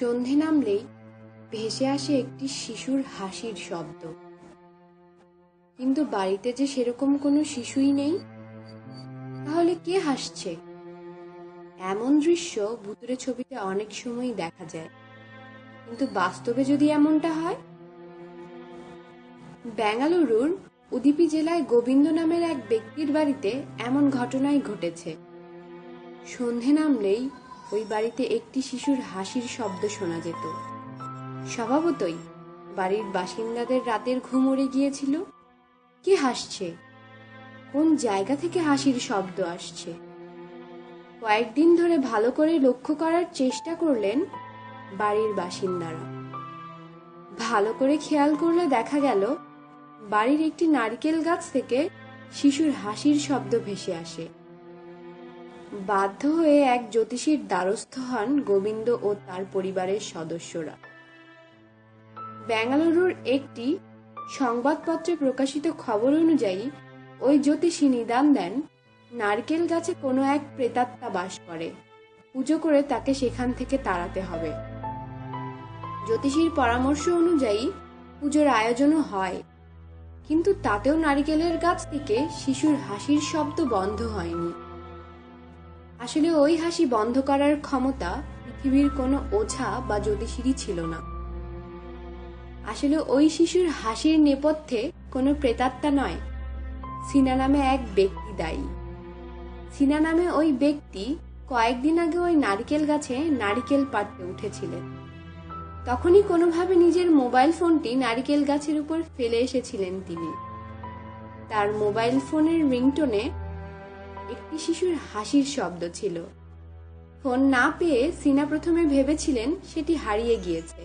সন্ধে নামলেই ভেসে আসে একটি শিশুর হাসির শব্দ। কিন্তু বাড়িতে যে সেরকম কোনো শিশুই নেই? তাহলে কে হাসছে? এমন দৃশ্য ভুতুরে ছবিতে অনেক সময় দেখা যায়। কিন্তু বাস্তবে যদি এমনটা হয়? বেঙ্গালুরুর উদুপি জেলায় গোবিন্দ নামের এক ব্যক্তির বাড়িতে এমন ঘটনাই ঘটেছে। সন্ধে নামলেই ওই বাড়িতে একটি শিশুর হাসির শব্দ শোনা যেত। স্বভাবতই বাড়ির বাসিন্দাদের রাতের ঘুম উড়ে গিয়েছিল। কে হাসছে? কোন জায়গা থেকে হাসির শব্দ আসছে? কয়েকদিন ধরে ভালো করে লক্ষ্য করার চেষ্টা করলেন বাড়ির বাসিন্দারা। ভালো করে খেয়াল করলে দেখা গেল, বাড়ির একটি নারকেল গাছ থেকে শিশুর হাসির শব্দ ভেসে আসে। বাধ্য হয়ে এক জ্যোতিষীর দ্বারস্থ হন গোবিন্দ ও তার পরিবারের সদস্যরা। বেঙ্গালুরুর একটি সংবাদপত্রে প্রকাশিত খবর অনুযায়ী, ওই জ্যোতিষী নিদান দেন, নারকেল গাছে কোনো এক প্রেতাত্মা বাস করে। পুজো করে তাকে সেখান থেকে তাড়াতে হবে। জ্যোতিষীর পরামর্শ অনুযায়ী পুজোর আয়োজনও হয়। কিন্তু তাতেও নারিকেলের গাছ থেকে শিশুর হাসির শব্দ বন্ধ হয়নি। আসলে ওই হাসি বন্ধ করার ক্ষমতা পৃথিবীর কোনো ওঝা বা জ্যোতিষীরই ছিল না। আসলে ওই শিশুর হাসির নেপথ্যে কোনো প্রেতাত্মা নয়। সিনা নামে এক ব্যক্তি দায়ী। সিনা নামে ওই ব্যক্তি কয়েকদিন আগে ওই নারিকেল গাছে নারিকেল পাড়তে উঠেছিলেন। তখনই কোনোভাবে নিজের মোবাইল ফোনটি নারিকেল গাছের উপর ফেলে এসেছিলেন তিনি। তার মোবাইল ফোনের রিংটোনে একটি শিশুর হাসির শব্দ ছিল। ফোন না পেয়ে সিনা প্রথমে ভেবেছিলেন সেটি হারিয়ে গিয়েছে।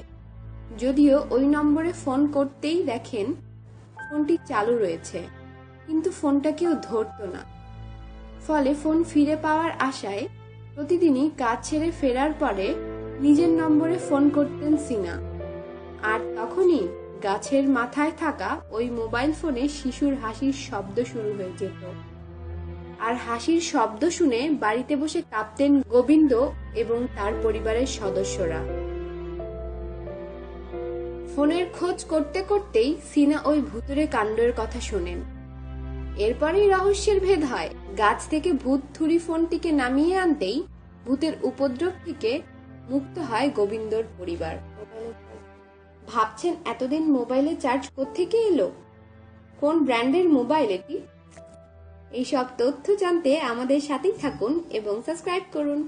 যদিও ওই নম্বরে ফোন করতেই দেখেন ফোনটি চালু রয়েছে, কিন্তু ফোনটা কেউ ধরতো না। ফলে ফোন ফিরে পাওয়ার আশায় প্রতিদিনই কাজ ছেড়ে ফেরার পরে নিজের নম্বরে ফোন করতেন সিনা। আর তখনই গাছের মাথায় থাকা ওই মোবাইল ফোনে শিশুর হাসির শব্দ শুরু হয়ে যেত। আর হাসির শব্দ শুনে বাড়িতে বসে কাঁপতেন গোবিন্দ এবং তার পরিবারের সদস্যরা। ফোনের খোঁজ করতে করতেই সিনা ওই ভুতুরে কাণ্ডের কথা শোনেন। এরপরেই রহস্যের ভেদ হয়। গাছ থেকে ভূত থুরি ফোনটিকে নামিয়ে আনতেই ভূতের উপদ্রব থেকে মুক্ত হয় গোবিন্দর পরিবার। ভাবছেন, এতদিন মোবাইলে চার্জ কোত্থেকে এলো? কোন ব্র্যান্ডের মোবাইল এটি? এইসব তথ্য জানতে আমাদের সাথেই থাকুন এবং সাবস্ক্রাইব করুন।